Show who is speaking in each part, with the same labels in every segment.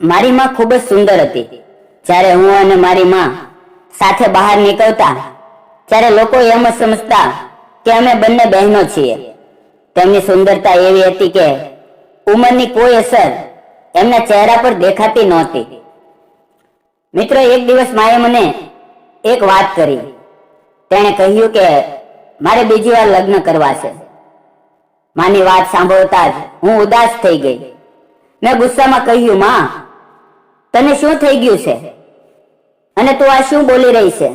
Speaker 1: મારી માં ખૂબ જ સુંદર હતી. જ્યારે હું અને મારી માં સાથે બહાર નીકળતા, ત્યારે લોકો એમ જ સમજતા કે અમે બંને બહેનો છીએ. તેમની સુંદરતા એવી હતી કે ઉંમરની કોઈ અસર એમના ચહેરા પર દેખાતી નહોતી. મિત્રો, એક દિવસ માએ મને એક વાત કરી. તેણે કહ્યું કે મારે બીજી વાર લગ્ન કરવા છે. માની વાત સાંભળતા જ હું ઉદાસ થઈ ગઈ. મેં ગુસ્સામાં કહ્યું, માં તને શું થઈ ગયું છે? અને તું આ શું બોલી રહી છે?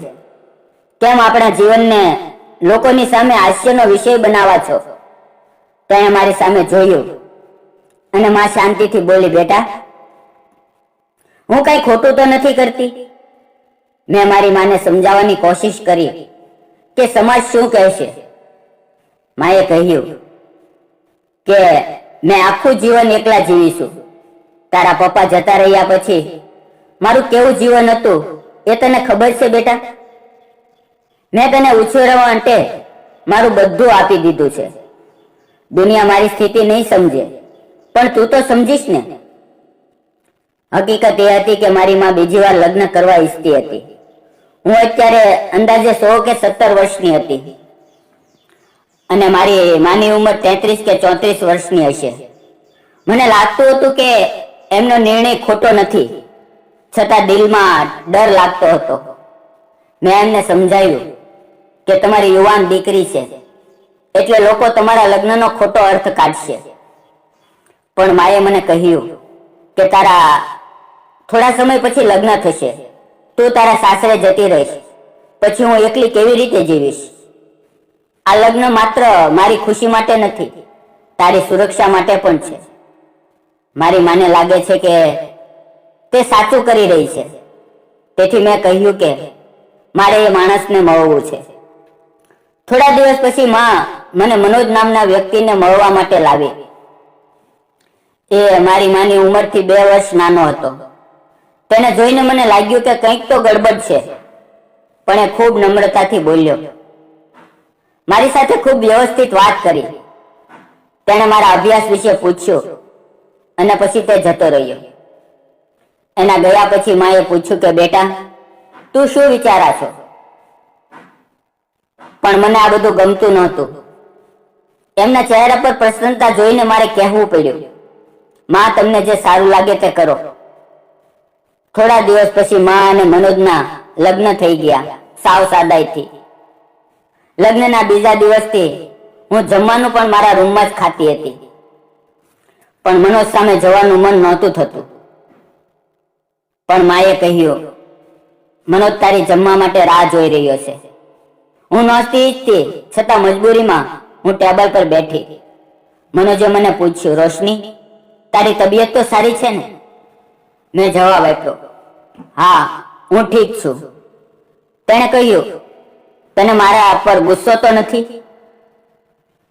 Speaker 1: કેમ આપણા જીવનને લોકોની સામે હાસ્યનો વિષય બનાવા છો? તેણે મારી સામે જોયું અને માં શાંતિથી બોલી, બેટા, હું કઈ ખોટું તો નથી કરતી. મેં મારી માને સમજાવવાની કોશિશ કરી કે સમાજ શું કહેશે. માએ કહ્યું કે, મેં આખું જીવન એકલા જીવીશું. તારા પપ્પા જતા રહ્યા પછી મારું કેવું જીવન હતું એ તને ખબર છે બેટા? મેં તને ઉછેરવા માટે મારું બધું આપી દીધું છે. દુનિયા મારી સ્થિતિ નહીં સમજે, પણ તું તો સમજીશ ને. હકીકત એ હતી કે મારી માં બીજી વાર લગ્ન કરવા ઈચ્છતી હતી. હું અત્યારે અંદાજે સો કે સત્તર વર્ષની હતી. અને મારી માની ઉંમર તેત્રીસ કે ચોત્રીસ વર્ષની હશે. મને લાગતું હતું કે એમનો નિર્ણય ખોટો નથી. છતાં દિલમાં ડર લાગતો હતો. મેં એમને સમજાવ્યું કે તમારી યુવાન દીકરી છે, એટલે લોકો તમારા લગ્નનો ખોટો અર્થ કાઢશે. પણ માએ મને કહ્યું કે તારા થોડા સમય પછી લગ્ન થશે. તું તારા સાસરે જતી રહીશ. પછી હું એકલી કેવી રીતે જીવીશ? આ લગ્ન માત્ર મારી ખુશી માટે નથી, તારી સુરક્ષા માટે પણ છે. મારી માને લાગે છે કે તે સાચું કરી રહી છે. તેથી મેં કહ્યું કે મારે એ માણસને મળવું છે. થોડા દિવસ પછી માં મને મનોજ નામના વ્યક્તિને મળવા માટે લાવી. એ મારી માની ઉંમરથી બે વર્ષ નાનો હતો. તેને જોઈને મને લાગ્યું કે કંઈક તો ગડબડ છે. પણ એ ખૂબ નમ્રતાથી બોલ્યો. મારી સાથે ખૂબ વ્યવસ્થિત વાત કરી. તેણે મારા અભ્યાસ વિશે પૂછ્યું. અને પછી તે જતો રહ્યો. એના ગયા પછી માએ પૂછ્યું કે, બેટા, તું શું વિચારા છો? પણ મને આ બધું ગમતું નહોતું. એમના ચહેરા પર પ્રસન્નતા જોઈને મારે કહેવું પડ્યું, માં, તમને જે સારું લાગે તે કરો. થોડા દિવસ પછી માં અને મનોજના લગ્ન થઈ ગયા, સાવ સાદાઈથી. લગ્નના બીજા દિવસથી હું જમવાનું પણ મારા રૂમમાં જ ખાતી હતી. પણ મનોજ સામે જવાનું મન નહોતું થતું. પણ માએ કહ્યું, મનોજ તારી જમવા માટે રાહ જોઈ રહ્યો છે. હું નહોતી ઈચ્છતી, છતાં મજબૂરીમાં હું ટેબલ પર બેઠી. મનોજે મને પૂછ્યું, રોશની, તારી તબિયત તો સારી છે ને? મેં જવાબ આપ્યો, હા, હું ઠીક છું. તેણે કહ્યું, તને મારા પર ગુસ્સો તો નથી?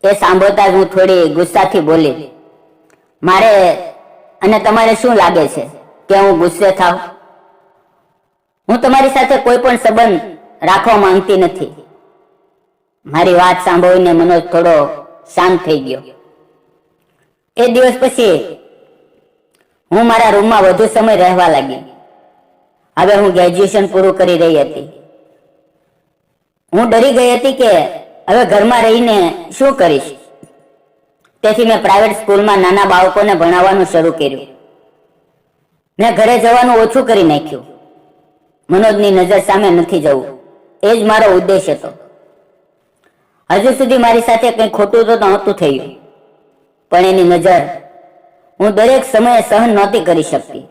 Speaker 1: એ સાંભળતા જ હું થોડી ગુસ્સાથી બોલી મારે અને તમારે શું લાગે છે કે હું ગુસ્સે થાવ? હું તમારી સાથે કોઈ પણ સંબંધ રાખવા માંગતી નથી. મારી વાત સાંભળીને મનોજ થોડો શાંત થઈ ગયો. એ દિવસ પછી હું મારા રૂમમાં વધુ સમય રહેવા લાગી. હવે હું ગ્રેજ્યુએશન પૂરું કરી રહી હતી. હું ડરી ગઈ હતી કે હવે ઘરમાં રહીને શું કરીશ? તેથી મેં પ્રાઇવેટ સ્કૂલમાં નાના બાળકોને ભણાવવાનું શરૂ કર્યું. મેં ઘરે જવાનું ઓછું કરી નાખ્યું. મનોજની નજર સામે નથી જવું. એ જ મારો ઉદ્દેશ હતો. હજુ સુધી મારી સાથે કંઈ ખોટું તો નહોતું થયું. પણ એની નજર હું દરેક સમયે સહન નહોતી કરી શકતી.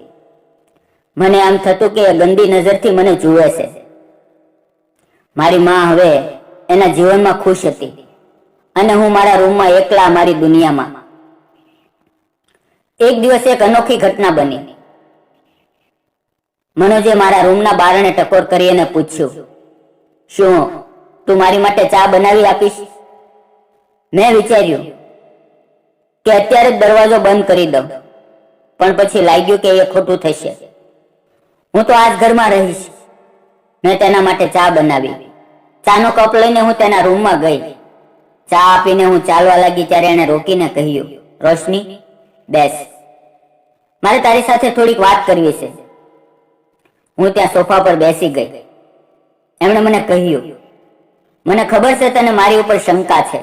Speaker 1: મને આમ થતું કે ગંદી નજરથી મને જુએ છે. મારી માં હવે એના જીવનમાં ખુશ હતી. અને હું મારા રૂમમાં એકલા મારી દુનિયામાં. એક દિવસ એક અનોખી ઘટના બની. મનોજે મારા રૂમના બારણે ટકોર કરી અને પૂછ્યું, શું તું મારી માટે ચા બનાવી આપીશ? મેં વિચાર્યું કે અત્યારે જ દરવાજો બંધ કરી દઉં, પણ પછી લાગ્યું કે એ ખોટું થશે. હું તો આજ ઘરમાં રહીશ. મેં તેના માટે ચા બનાવી. ચાનો કપ લઈને હું તેના રૂમમાં ગઈ. ચા આપીને હું ચાલવા લાગી ત્યારે એણે રોકીને કહ્યું, રોશની, બેસ. મારે તારી સાથે થોડીક વાત કરવી છે. હું ત્યાં સોફા પર બેસી ગઈ. એમણે મને કહ્યું, મને ખબર છે તને મારી ઉપર શંકા છે.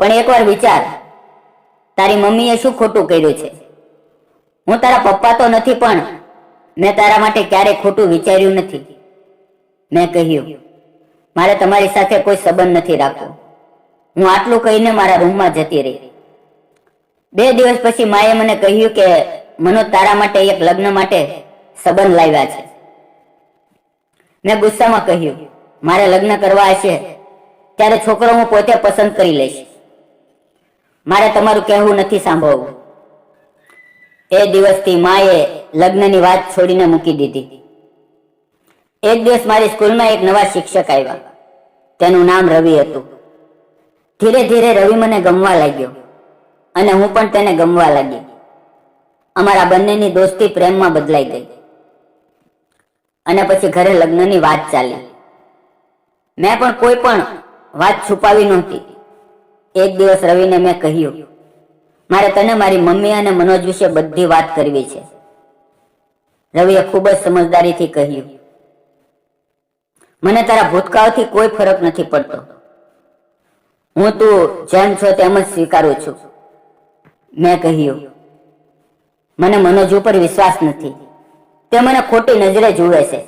Speaker 1: પણ એકવાર વિચાર, તારી મમ્મીએ શું ખોટું કર્યું છે? હું તારા પપ્પા તો નથી, પણ મેં તારા માટે ક્યારેય ખોટું વિચાર્યું નથી. મેં કહ્યું, મારે તમારી સાથે કોઈ સંબંધ નથી રાખવો. હું આટલું કહીને મારા રૂમમાં જતી રહી. બે દિવસ પછી માએ મને કહ્યું કે મનોજ તારા માટે એક લગ્ન માટે સંબંધ લાવ્યા છે. મેં ગુસ્સામાં કહ્યું, મારે લગ્ન કરવા હશે, ત્યારે છોકરો હું પોતે પસંદ કરી લઈશ. મારે તમારું કહેવું નથી સાંભળવું. એ દિવસથી માએ લગ્નની વાત છોડીને મૂકી દીધી. એક દિવસ મારી સ્કૂલમાં એક નવા શિક્ષક આવ્યા. તેનું નામ રવિ હતું. ધીરે ધીરે રવિ મને ગમવા લાગ્યો અને હું પણ તેને ગમવા લાગી. અમારા બંનેની દોસ્તી પ્રેમમાં બદલાઈ ગઈ. અને પછી ઘરે લગ્નની વાત ચાલી. મેં પણ કોઈ પણ વાત છુપાવી નહોતી. એક દિવસ રવિને મેં કહ્યું, મારે તને મારી મમ્મી અને મનોજ વિશે બધી વાત કરવી છે. રવિએ ખૂબ જ સમજદારીથી કહ્યું, મને તારા ભૂતકાળથી કોઈ ફરક નથી પડતો. હું તું જેમ છો તેમ જ સ્વીકારું છું. મેં કહ્યું, મને મનોજ ઉપર વિશ્વાસ નથી. તે મને ખોટી નજરે જુએ છે.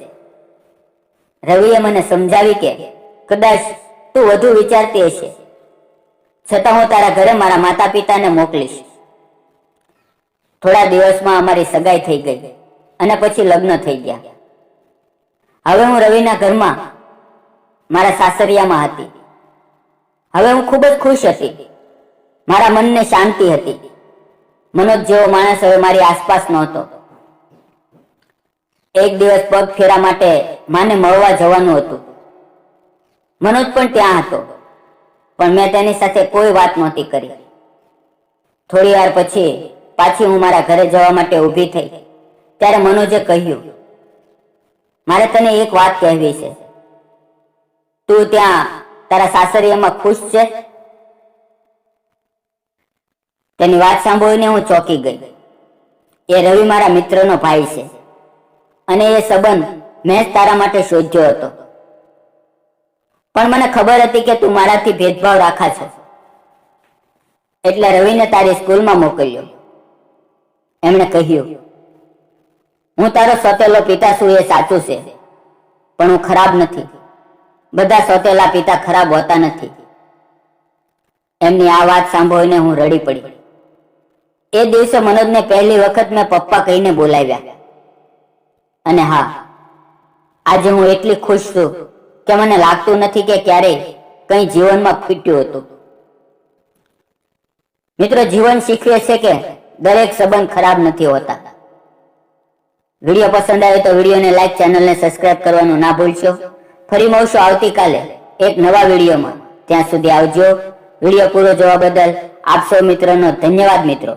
Speaker 1: રવિએ મને સમજાવી કે, કદાચ તું વધુ વિચારતી હશે. છતાં હું તારા ઘરે મારા માતા પિતાને મોકલીશ. થોડા દિવસમાં અમારી સગાઈ થઈ ગઈ અને પછી લગ્ન થઈ ગયા. હવે હું રવિના ઘરમાં મારા સાસરિયામાં હતી. હવે હું ખૂબ જ ખુશ હતી. મારા મનને શાંતિ હતી. મનોજ જેવો માણસ હવે મારી આસપાસ નહોતો. એક દિવસ પગ ફેરા માટે માને મળવા જવાનું હતું. મનોજ પણ ત્યાં હતો. પણ મેં તેની સાથે કોઈ વાત નહોતી કરી. થોડી વાર પછી પાછી હું મારા ઘરે જવા માટે ઊભી થઈ. ત્યારે મનોજે કહ્યું, મારે તને એક વાત કહેવી છે. તું ત્યાં તારા સાસરી એમાં ખુશ છે? તેની વાત સાંભળીને હું ચોંકી ગઈ. એ રવિ મારા મિત્રનો ભાઈ છે અને એ સંબંધ મેં જ તારા માટે શોધ્યો હતો. પણ મને ખબર હતી કે તું મારાથી ભેદભાવ રાખા છે. એટલે રવિને તારી સ્કૂલમાં મોકલ્યો. એમણે કહ્યું, હું તારો સોતેલો પિતા છું એ સાચું છે, પણ હું ખરાબ નથી. બધા સોતેલા પિતા ખરાબ હોતા નથી. એમની આ વાત સાંભળીને હું રડી પડી. એ દિવસે મનોજને પહેલી વખત મેં પપ્પા કહીને બોલાવ્યા. અને હા, આજે હું એટલી ખુશ છું કે મને લાગતું નથી કે ક્યારેય કંઈ જીવનમાં ફીટ્યું હતું. મિત્રો, જીવન શીખવે છે કે દરેક સંબંધ ખરાબ નથી હોતા. વીડિયો પસંદ આવે તો વિડીયોને લાઈક ચેનલને સબસ્ક્રાઇબ કરવાનું ના ભૂલશો. ફરી મળશું આવતીકાલે એક નવા વિડીયોમાં. ત્યાં સુધી આવજો. વીડિયો પૂરો જોવા બદલ આપ સૌ મિત્રોનો ધન્યવાદ મિત્રો.